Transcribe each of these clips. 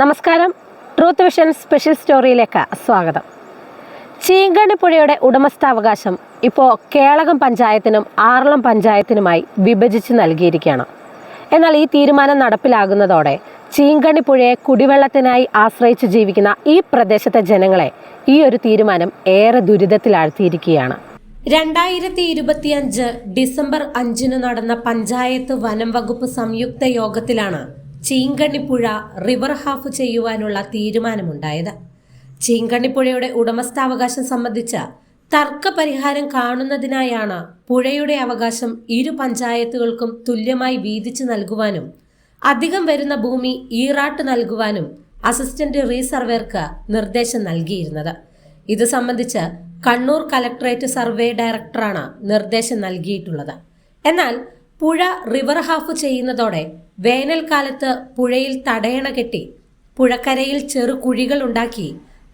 നമസ്കാരം. Truth vision special സ്റ്റോറിയിലേക്ക് സ്വാഗതം. ചീങ്കണ്ണി പുഴയുടെ ഉടമസ്ഥാവകാശം ഇപ്പോൾ കേളകം പഞ്ചായത്തിനും ആറളം പഞ്ചായത്തിനുമായി വിഭജിച്ച് നൽകിയിരിക്കുകയാണ്. എന്നാൽ ഈ തീരുമാനം നടപ്പിലാകുന്നതോടെ ചീങ്കണ്ണി പുഴയെ കുടിവെള്ളത്തിനായി ആശ്രയിച്ച് ജീവിക്കുന്ന ഈ പ്രദേശത്തെ ജനങ്ങളെ ഈ ഒരു തീരുമാനം ഏറെ ദുരിതത്തിലാഴ്ത്തിയിരിക്കുകയാണ്. രണ്ടായിരത്തി ഇരുപത്തിയഞ്ച് ഡിസംബർ അഞ്ചിന് നടന്ന പഞ്ചായത്ത് വനം വകുപ്പ് സംയുക്ത യോഗത്തിലാണ് ചീങ്കണ്ണിപ്പുഴ റിവർ ഹാഫ് ചെയ്യുവാനുള്ള തീരുമാനമുണ്ടായത്. ചീങ്കണ്ണിപ്പുഴയുടെ ഉടമസ്ഥാവകാശം സംബന്ധിച്ച തർക്ക പരിഹാരം കാണുന്നതിനായാണ് പുഴയുടെ അവകാശം ഇരു പഞ്ചായത്തുകൾക്കും തുല്യമായി വീതിച്ചു നൽകുവാനും അധികം വരുന്ന ഭൂമി ഈറാട്ട് നൽകുവാനും അസിസ്റ്റന്റ് റീസർവേർക്ക് നിർദ്ദേശം നൽകിയിരുന്നത്. ഇത് സംബന്ധിച്ച് കണ്ണൂർ കലക്ടറേറ്റ് സർവേ ഡയറക്ടറാണ് നിർദ്ദേശം നൽകിയിട്ടുള്ളത്. എന്നാൽ പുഴ റിവർ ഹാഫ് ചെയ്യുന്നതോടെ വേനൽക്കാലത്ത് പുഴയിൽ തടയണ കെട്ടി പുഴക്കരയിൽ ചെറു കുഴികൾ ഉണ്ടാക്കി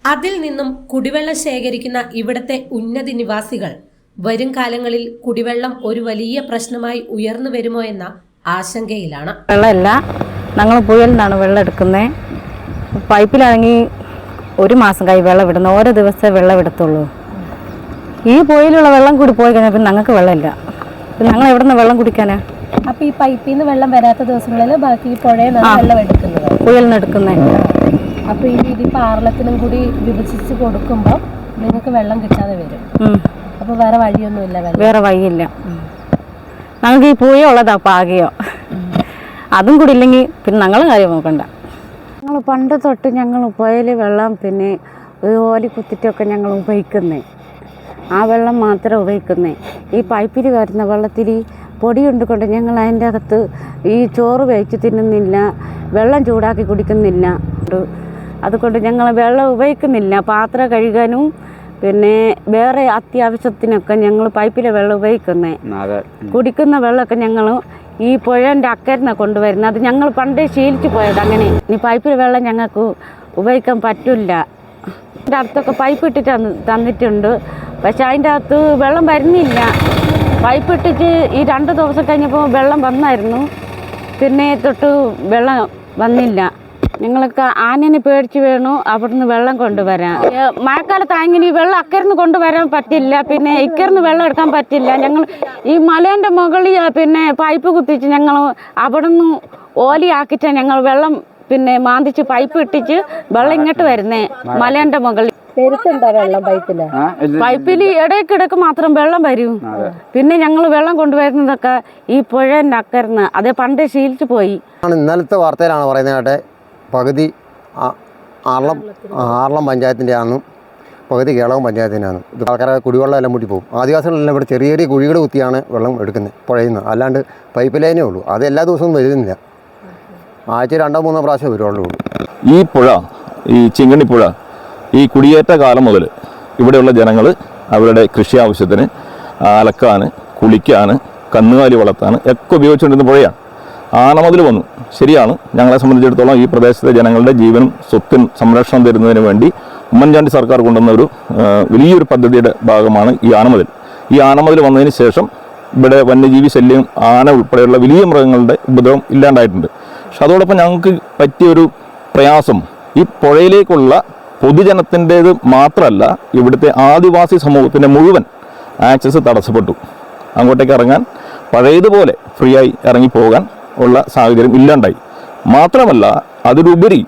അതിൽ നിന്നും കുടിവെള്ളം ശേഖരിക്കുന്ന ഇവിടത്തെ ഉന്നതി നിവാസികൾ. വരും കാലങ്ങളിൽ കുടിവെള്ളം ഒരു വലിയ പ്രശ്നമായി ഉയർന്നു വരുമോ എന്ന ആശങ്കയിലാണ്. വെള്ളമല്ല. ഞങ്ങൾ പുഴയിൽ വെള്ളം എടുക്കുന്നത് പൈപ്പിലാണെങ്കിൽ ഒരു മാസം കൈ വെള്ളം വിടുന്നു. ഓരോ ദിവസമേ വെള്ളം എടുത്തുള്ളൂ ഈ പുഴയിലുള്ള വെള്ളം കൂടി പോയി കഴിഞ്ഞാൽ പിന്നെ ഞങ്ങൾക്ക് വെള്ളമില്ല. ഞങ്ങൾ എവിടെ നിന്ന് വെള്ളം കുടിക്കാനാ? അപ്പൊ ഈ പൈപ്പിൽ നിന്ന് വെള്ളം വരാത്ത ദിവസങ്ങളിൽ ബാക്കി പുഴയിൽ. വെള്ളം എടുക്കുന്നത്? പുഴയിൽ നിന്ന് എടുക്കുന്നത് അപ്പൊ ഈ രീതി പാർലത്തിനും കൂടി വിഭജിച്ച് കൊടുക്കുമ്പോൾ നിങ്ങൾക്ക് വെള്ളം കിട്ടാതെ വരും. അപ്പൊ വേറെ വഴിയൊന്നുമില്ല വേറെ വഴിയില്ല. ഞങ്ങൾക്ക് ഈ പൂയ ഉള്ളതാ പാകയോ അതും കൂടി ഇല്ലെങ്കിൽ പിന്നെ ഞങ്ങൾ കാര്യം നോക്കണ്ട. ഞങ്ങൾ പണ്ട് തൊട്ട് ഞങ്ങൾ പുഴയിൽ വെള്ളം പിന്നെ ഒരു ഓലി കുത്തിട്ടൊക്കെ ഞങ്ങൾ ഉപയോഗിക്കുന്നേ. ആ വെള്ളം മാത്രം ഉപയോഗിക്കുന്നേ. ഈ പൈപ്പിൽ വരുന്ന വെള്ളത്തിൽ പൊടി കൊണ്ട് ഞങ്ങൾ അതിന്റെ അകത്ത് ഈ ചോറ് വേവിച്ച് തിന്നുന്നില്ല വെള്ളം ചൂടാക്കി കുടിക്കുന്നില്ല. അതുകൊണ്ട് ഞങ്ങൾ വെള്ളം ഉപയോഗിക്കുന്നില്ല പാത്രം കഴുകാനും പിന്നെ വേറെ അത്യാവശ്യത്തിനൊക്കെ ഞങ്ങൾ പൈപ്പിലെ വെള്ളം ഉപയോഗിക്കുന്നേ. കുടിക്കുന്ന വെള്ളമൊക്കെ ഞങ്ങൾ ഈ പുഴന്റെ അക്കരുന്ന കൊണ്ടുവരുന്നത്. അത് ഞങ്ങൾ പണ്ടേ ശീലിച്ചു പോയത് അങ്ങനെ. ഇനി പൈപ്പിലെ വെള്ളം ഞങ്ങൾക്ക് ഉപയോഗിക്കാൻ പറ്റില്ല. അതിന്റെ അടുത്തൊക്കെ പൈപ്പ് ഇട്ടിട്ട് തന്നിട്ടുണ്ട്. പക്ഷെ അതിന്റെ അകത്ത് വെള്ളം വരുന്നില്ല. പൈപ്പ് ഇട്ടിട്ട് ഈ രണ്ട് ദിവസം കഴിഞ്ഞപ്പോൾ വെള്ളം വന്നായിരുന്നു. പിന്നെ തൊട്ട് വെള്ളം വന്നില്ല. ഞങ്ങൾക്ക് ആനനെ പേടിച്ച് വേണു. അവിടുന്ന് വെള്ളം കൊണ്ടുവരാൻ മഴക്കാലത്ത് അങ്ങനെ ഈ വെള്ളം അക്കരന്ന് കൊണ്ടുവരാൻ പറ്റില്ല. പിന്നെ ഇക്കരന്ന് വെള്ളം എടുക്കാൻ പറ്റില്ല. ഞങ്ങൾ ഈ മലേന്റെ മുകളിൽ പിന്നെ പൈപ്പ് കുത്തിച്ച് ഞങ്ങൾ അവിടുന്ന് ഓലിയാക്കിച്ചാൽ ഞങ്ങൾ വെള്ളം പിന്നെ മാന്തിച്ച് പൈപ്പ് ഇട്ടിച്ച് വെള്ളം ഇങ്ങോട്ട് വരുന്നേ മലേന്റെ മുകളിൽ. പെരുത്തുണ്ടോ വെള്ളം പൈപ്പിൽ? പൈപ്പിൽ ഇടയ്ക്കിടയ്ക്ക് മാത്രം വെള്ളം വരും. പിന്നെ ഞങ്ങൾ വെള്ളം കൊണ്ടുവരുന്നതൊക്കെ ഈ പുഴന്റെ അക്കരന്ന് അതേ പണ്ട് ശീലിച്ചു പോയി. ഇന്നലത്തെ വാർത്തയിലാണ് പറയുന്നത് പകുതി ആർളം ആറളം ആറളം പഞ്ചായത്തിന്റെ ആണ് പകുതി കേളവും പഞ്ചായത്തിനാണ് ഇത് ആൾക്കാരെ കുടിവെള്ളം എല്ലാം മുട്ടി പോകും ആദിവാസികളെല്ലാം ഇവിടെ ചെറിയ ചെറിയ കുഴികൾ കുത്തിയാണ് വെള്ളം എടുക്കുന്നത് പുഴയിൽ നിന്ന്. അല്ലാണ്ട് പൈപ്പ് ലൈനേ ഉള്ളൂ. അത് എല്ലാ ദിവസവും വരുന്നില്ല. ആഴ്ച രണ്ടോ മൂന്നോ പ്രാവശ്യം വരുവുള്ളൂ ഈ പുഴ ഈ ചിങ്ങണിപ്പുഴ പുഴ ഈ കുടിയേറ്റ കാലം മുതൽ ഇവിടെയുള്ള ജനങ്ങൾ അവരുടെ കൃഷി ആവശ്യത്തിന് അലക്കാൻ കുളിക്കാൻ കന്നുകാലി വളർത്താൻ ഒക്കെ ഉപയോഗിച്ചുകൊണ്ടിരുന്ന പുഴയാണ്. ആണമതിൽ വന്നു. ശരിയാണ്. ഞങ്ങളെ സംബന്ധിച്ചിടത്തോളം ഈ പ്രദേശത്തെ ജനങ്ങളുടെ ജീവനും സ്വത്തിനും സംരക്ഷണം തരുന്നതിന് വേണ്ടി ഉമ്മൻചാണ്ടി സർക്കാർ കൊണ്ടുവന്ന ഒരു വലിയൊരു പദ്ധതിയുടെ ഭാഗമാണ് ഈ ആനമതിൽ ഈ ആനമതിൽ വന്നതിന് ശേഷം ഇവിടെ വന്യജീവി ശല്യം ആന ഉൾപ്പെടെയുള്ള വലിയ മൃഗങ്ങളുടെ ഉപദ്രവം ഇല്ലാണ്ടായിട്ടുണ്ട്. പക്ഷെ അതോടൊപ്പം ഞങ്ങൾക്ക് പറ്റിയൊരു പ്രയാസം ഈ പുഴയിലേക്കുള്ള പൊതുജനത്തിന്റേത് മാത്രമല്ല ഇവിടുത്തെ ആദിവാസി സമൂഹത്തിന്റെ മുഴുവൻ ആക്സസ് തടസ്സപ്പെട്ടു. അങ്ങോട്ടേക്ക് ഇറങ്ങാൻ പഴയതുപോലെ ഫ്രീ ആയി ഇറങ്ങിപ്പോകാൻ ഉള്ള സാഹചര്യം ഇല്ലാണ്ടായി. മാത്രമല്ല അതിലുപരി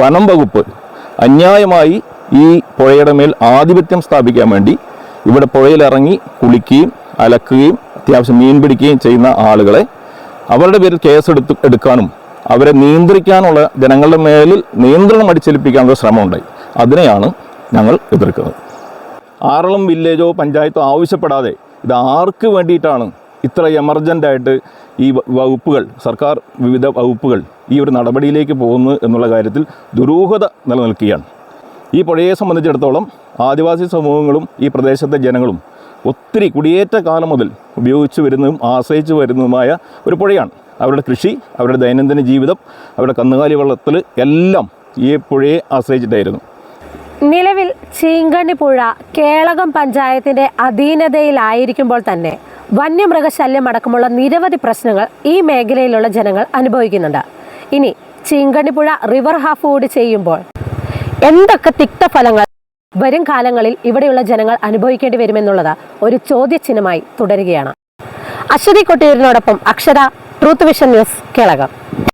വനം വകുപ്പ് അന്യായമായി ഈ പുഴയുടെ മേൽ ആധിപത്യം സ്ഥാപിക്കാൻ വേണ്ടി ഇവിടെ പുഴയിലിറങ്ങി കുളിക്കുകയും അലക്കുകയും അത്യാവശ്യം മീൻ പിടിക്കുകയും ചെയ്യുന്ന ആളുകളെ അവരുടെ പേരിൽ കേസെടുത്ത് എടുക്കാനും അവരെ നിയന്ത്രിക്കാനുള്ള ജനങ്ങളുടെ മേലിൽ നിയന്ത്രണം അടിച്ചേൽപ്പിക്കാനുള്ള ശ്രമം ഉണ്ടായി അതിനെയാണ് ഞങ്ങൾ എതിർക്കുന്നത്. ആറളം വില്ലേജോ പഞ്ചായത്തോ ആവശ്യപ്പെടാതെ ഇത് ആർക്ക് വേണ്ടിയിട്ടാണ് ഇത്ര എമർജന്റായിട്ട് ഈ വകുപ്പുകൾ സർക്കാർ വിവിധ വകുപ്പുകൾ ഈ ഒരു നടപടിയിലേക്ക് പോകുന്നു എന്നുള്ള കാര്യത്തിൽ ദുരൂഹത നിലനിൽക്കുകയാണ്. ഈ പുഴയെ സംബന്ധിച്ചിടത്തോളം ആദിവാസി സമൂഹങ്ങളും ഈ പ്രദേശത്തെ ജനങ്ങളും ഒത്തിരി കുടിയേറ്റ കാലം മുതൽ ഉപയോഗിച്ച് വരുന്നതും ആശ്രയിച്ച് വരുന്നതുമായ ഒരു പുഴയാണ്. അവരുടെ കൃഷി അവരുടെ ദൈനംദിന ജീവിതം അവരുടെ കന്നുകാലി വളർത്തൽ എല്ലാം ഈ പുഴയെ ആശ്രയിച്ചിട്ടായിരുന്നു. നിലവിൽ ചീങ്കണ്ണി പുഴ കേളകം പഞ്ചായത്തിന്റെ അധീനതയിലായിരിക്കുമ്പോൾ തന്നെ വന്യമൃഗശല്യം അടക്കമുള്ള നിരവധി പ്രശ്നങ്ങൾ ഈ മേഖലയിലുള്ള ജനങ്ങൾ അനുഭവിക്കുന്നുണ്ട്. ഇനി ചീങ്കണ്ണിപ്പുഴ റിവർ ഹാഫ് കൂടി ചെയ്യുമ്പോൾ എന്തൊക്കെ തിക്തഫലങ്ങൾ വരും കാലങ്ങളിൽ ഇവിടെയുള്ള ജനങ്ങൾ അനുഭവിക്കേണ്ടി വരുമെന്നുള്ളത് ഒരു ചോദ്യചിഹ്നമായി തുടരുകയാണ്. അശ്വതി കൊട്ടിയൂരിനോടൊപ്പം അക്ഷര ട്രൂത്ത് വിഷൻ ന്യൂസ് കേളകം.